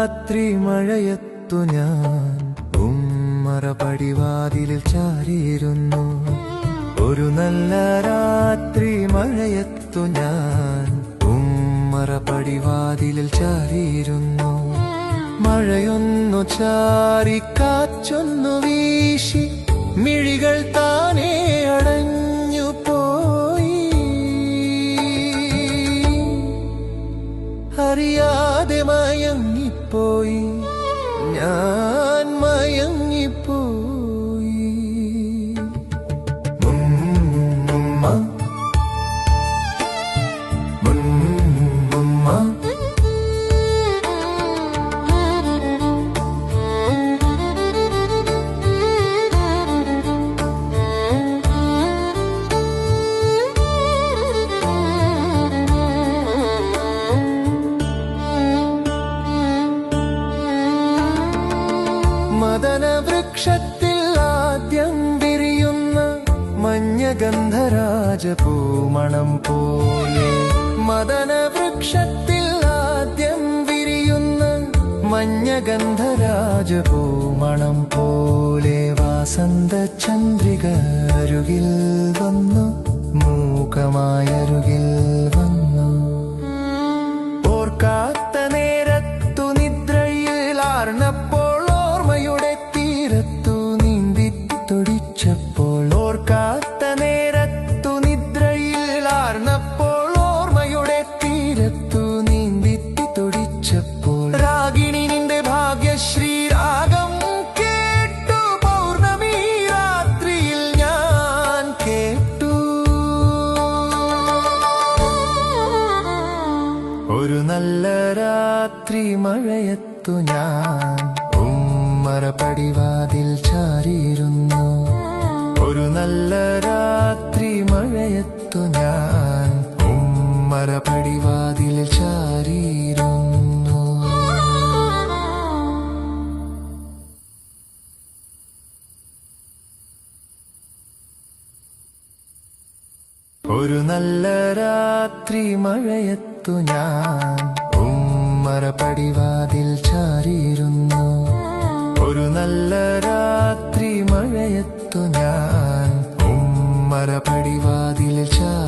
രാത്രി മഴയത്തു ഞാൻ ഉമ്മറ പടിവാതിലിൽ ചാരിയിരുന്നു. ഒരു നല്ല രാത്രി മഴയത്തു ഞാൻ ഉമ്മറ പടിവാതിലിൽ ചാരിയിരുന്നു. മഴയൊന്നു ചാരി കാച്ചൊന്നു വീശി മിഴികൾ താനേ അടഞ്ഞു പോയി. അറിയാതെ മയങ്ങിപ്പോയി ഞാൻ മയങ്ങിപ്പോയി മദനവൃക്ഷത്തിൽ ആദ്യം വിരിയുന്ന മഞ്ഞഗന്ധരാജപൂമണം പോലെ. മദന വൃക്ഷത്തിൽ ആദ്യം വിരിയുന്ന മഞ്ഞഗന്ധരാജപൂമണം പോലെ വാസന്ത ചന്ദ്രിക അരുകിൽ വന്നു മൂകമായരുകിൽ വന്നു. തീരത്തു നീന്തി തുടിച്ചപ്പോൾ രാഗിണി നിന്റെ ഭാഗ്യശ്രീ രാഗം കേട്ടു. പൗർണമി രാത്രിയിൽ ഞാൻ കേട്ടു. ഒരു നല്ല രാത്രി മഴയത്തു ഞാൻ ഉമ്മറപടിവാതിൽ ചാരിയിരുന്നു. ഒരു നല്ല രാത്രി മഴയത്തു ഞാൻ പടിവാതിൽ ചാരിയിരുന്നു. ഒരു നല്ല രാത്രി മഴയത്തു ഞാൻ ഉമ്മറ പടിവാതിൽ ചാരിയിരുന്നു. ഒരു നല്ല രാത്രി മഴയത്തു ഞാൻ ഉമ്മറ പടിവാതിൽ ചാരി